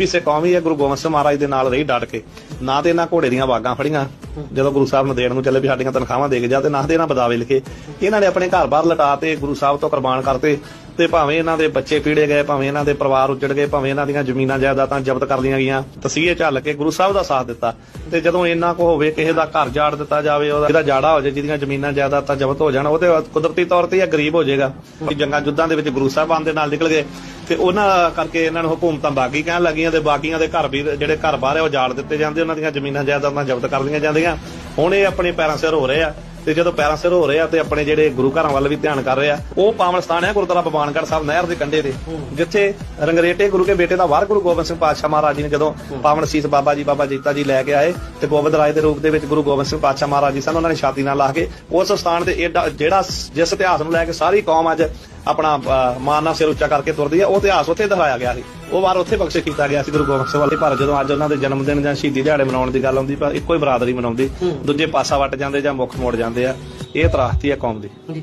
ਵੀ ਸੇ ਕੌਮੀ ਹੈ ਗੁਰੂ ਗੋਬਿੰਦ ਸਿੰਘ ਮਹਾਰਾਜ ਦੇ ਨਾਲ ਰਹੀ ਡਟ ਕੇ। ਨਾ ਤੇ ਇਹਨਾਂ ਘੋੜੇ ਦੀਆਂ ਵਾਗਾਂ ਫੜੀਆਂ, ਜਦੋਂ ਗੁਰੂ ਸਾਹਿਬ ਨੂੰ ਦੇਣ ਨੂੰ ਚੱਲੇ ਵੀ ਸਾਡੀਆਂ ਤਨਖਾਹਾਂ ਦੇ ਕੇ ਜਾ ਤੇ ਨਾ ਤੇ ਇਹਨਾਂ ਬਦਾਵੇ ਲਿਖੇ। ਇਹਨਾਂ ਨੇ ਆਪਣੇ ਘਰ ਬਾਹਰ ਲਟਾ ਤੇ ਗੁਰੂ ਸਾਹਿਬ ਤੋਂ ਕੁਰਬਾਨ ਕਰਤੇ। ਤੇ ਭਾਵੇਂ ਇਹਨਾਂ ਦੇ ਬੱਚੇ ਪੀੜੇ ਗਏ, ਭਾਵੇਂ ਇਹਨਾਂ ਦੇ ਪਰਿਵਾਰ ਉੱਜੜ ਗਏ, ਭਾਵੇਂ ਇਹਨਾਂ ਦੀਆਂ ਜ਼ਮੀਨਾਂ ਜਾਇਦਾਦਾਂ ਜ਼ਬਤ ਕਰ ਲਈਆਂ ਗਈਆਂ, ਤਸੀਹੇ ਝੱਲ ਕੇ ਗੁਰੂ ਸਾਹਿਬ ਦਾ ਸਾਥ ਦਿੱਤਾ। ਤੇ ਜਦੋਂ ਇੰਨਾ ਕੋ ਹੋਵੇ, ਕਿਸੇ ਦਾ ਘਰ ਜਾੜ ਦਿੱਤਾ ਜਾਵੇ, ਉਹਦਾ ਜਿਹਦਾ ਜਾੜਾ ਹੋ ਜਾਏ, ਜਿਹਦੀਆਂ ਜ਼ਮੀਨਾਂ ਜਾਇਦਾਦਾਂ ਜ਼ਬਤ ਹੋ ਜਾਣ ਉਹਦੇ ਬਾਅਦ ਕੁਦਰਤੀ ਤੌਰ ਤੇ ਇਹ ਗਰੀਬ ਹੋ ਜਾਏਗਾ। ਜੰਗਾਂ ਜੁੱਧਾਂ ਦੇ ਵਿੱਚ ਗੁਰੂ ਸਾਹਿਬਾਨ ਦੇ ਨਾਲ ਨਿਕਲ ਗਏ, ਤੇ ਉਹਨਾਂ ਕਰਕੇ ਇਹਨਾਂ ਨੂੰ ਹਕੂਮਤਾਂ ਬਾਗੀ ਕਹਿਣ ਲੱਗੀਆਂ ਤੇ ਬਾਕੀਆਂ ਦੇ ਘਰ ਵੀ, ਜਿਹੜੇ ਘਰ ਬਾਹਰ ਆ, ਉਹ ਜਾੜ ਦਿੱਤੇ ਜਾਂਦੇ, ਉਹਨਾਂ ਦੀਆਂ ਜ਼ਮੀਨਾਂ ਜਾਇਦਾਦਾਂ ਜ਼ਬਤ ਕਰ ਲਈਆਂ ਜਾਂਦੀਆਂ। ਹੁਣ ਇਹ ਆਪਣੇ ਪੈਰਾਂ ਸਿਰ ਹੋ ਰਹੇ ਆ। ਤੇ ਜਦੋਂ ਪੈਰਾਂ ਸਿਰ ਹੋ ਰਹੇ ਆ ਤੇ ਆਪਣੇ ਜਿਹੜੇ ਗੁਰੂ ਘਰਾਂ ਵੱਲ ਵੀ ਧਿਆਨ ਕਰ ਰਹੇ ਆ ਉਹ ਪਾਵਨ ਸਥਾਨ ਹੈ ਗੁਰਦੁਆਰਾ ਬਵਾਨਗੜ੍ਹ ਸਾਹਿਬ ਨਹਿਰ ਦੇ ਕੰਢੇ ਤੇ। ਜਿੱਥੇ ਰੰਗਰੇਟੇ ਗੁਰੂ ਕੇ ਬੇਟੇ ਦਾ ਵਾਰ ਗੁਰੂ ਗੋਬਿੰਦ ਸਿੰਘ ਪਾਤਸ਼ਾਹ ਮਹਾਰਾਜ ਜੀ ਨੇ ਜਦੋਂ ਪਾਵਨ ਸੀਸ ਬਾਬਾ ਜੀ ਬਾਬਾ ਜੀਤਾ ਜੀ ਲੈ ਕੇ ਆਏ ਤੇ ਗੋਬਿੰਦ ਰਾਏ ਦੇ ਰੂਪ ਦੇ ਵਿੱਚ ਗੁਰੂ ਗੋਬਿੰਦ ਸਿੰਘ ਪਾਤਸ਼ਾਹ ਮਹਾਰਾਜ ਜੀ ਸਨ ਉਹਨਾਂ ਨੇ ਛਾਤੀ ਨਾਲ ਲਾ ਕੇ ਉਸ ਸਥਾਨ ਤੇ ਜਿਹੜਾ ਜਿਸ ਇਤਿਹਾਸ ਨੂੰ ਲੈ ਕੇ ਸਾਰੀ ਕੌਮ ਅੱਜ ਆਪਣਾ ਮਾਣ ਨਾਲ ਸਿਰ ਉੱਚਾ ਕਰਕੇ ਤੁਰਦੀ ਹੈ ਉਹ ਇਤਿਹਾਸ ਉੱਥੇ ਦਿਖਾਇਆ ਗਿਆ ਸੀ। ਉਹ ਵਾਰ ਉੱਥੇ ਬਖਸ਼ਿਸ਼ ਕੀਤਾ ਗਿਆ ਸੀ ਗੁਰੂ ਗੋਬਿੰਦ ਸਿੰਘ ਵਾਲੇ। ਪਰ ਜਦੋਂ ਅੱਜ ਉਹਨਾਂ ਦੇ ਜਨਮ ਦਿਨ ਜਾਂ ਸ਼ਹੀਦੀ ਦਿਹਾੜੇ ਮਨਾਉਣ ਦੀ ਗੱਲ ਆਉਂਦੀ ਪਰ ਇੱਕੋ ਹੀ ਬਰਾਦਰੀ ਮਨਾਉਂਦੀ। ਦੂਜੇ ਪਾਸਾ ਵੱਟ ਜਾਂਦੇ ਜਾਂ ਮੁੱਖ ਮੋੜ ਜਾਂਦੇ ਆ। ਇਹ ਤਰਾਸਤੀ ਹੈ ਕੌਮ ਦੀ।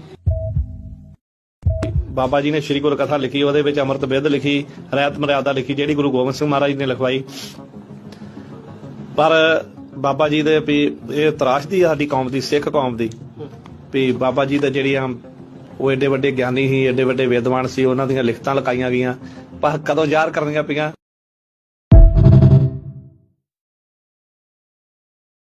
ਬਾਬਾ ਜੀ ਨੇ ਸ੍ਰੀ ਗੁਰੂ ਕਥਾ ਲਿਖੀ ਉਹਦੇ ਵਿੱਚ ਅੰਮ੍ਰਿਤ ਬਿੱਧ ਲਿਖੀ ਰਹਿਤ ਮਰਿਆਦਾ ਲਿਖੀ ਜਿਹੜੀ ਗੁਰੂ ਗੋਬਿੰਦ ਸਿੰਘ ਮਹਾਰਾਜ ਨੇ ਲਿਖਵਾਈ। ਪਰ ਬਾਬਾ ਜੀ ਦੇ ਵੀ ਇਹ ਤਰਾਸ਼ਦੀ ਸਾਡੀ ਕੌਮ ਦੀ ਸਿੱਖ ਕੌਮ ਦੀ। ਵੀ ਬਾਬਾ ਜੀ ਦਾ ਜਿਹੜੀਆਂ ਉਹ ਏਡੇ ਵੱਡੇ ਗਿਆਨੀ ਸੀ ਐਡੇ ਵੱਡੇ ਵਿਦਵਾਨ ਸੀ, ਉਹਨਾਂ ਦੀਆਂ ਲਿਖਤਾਂ ਲਕਾਈਆਂ ਗਈਆਂ। ਪਰ ਕਦੋਂ ਜ਼ਾਹਰ ਕਰਨੀਆਂ ਪਈਆਂ?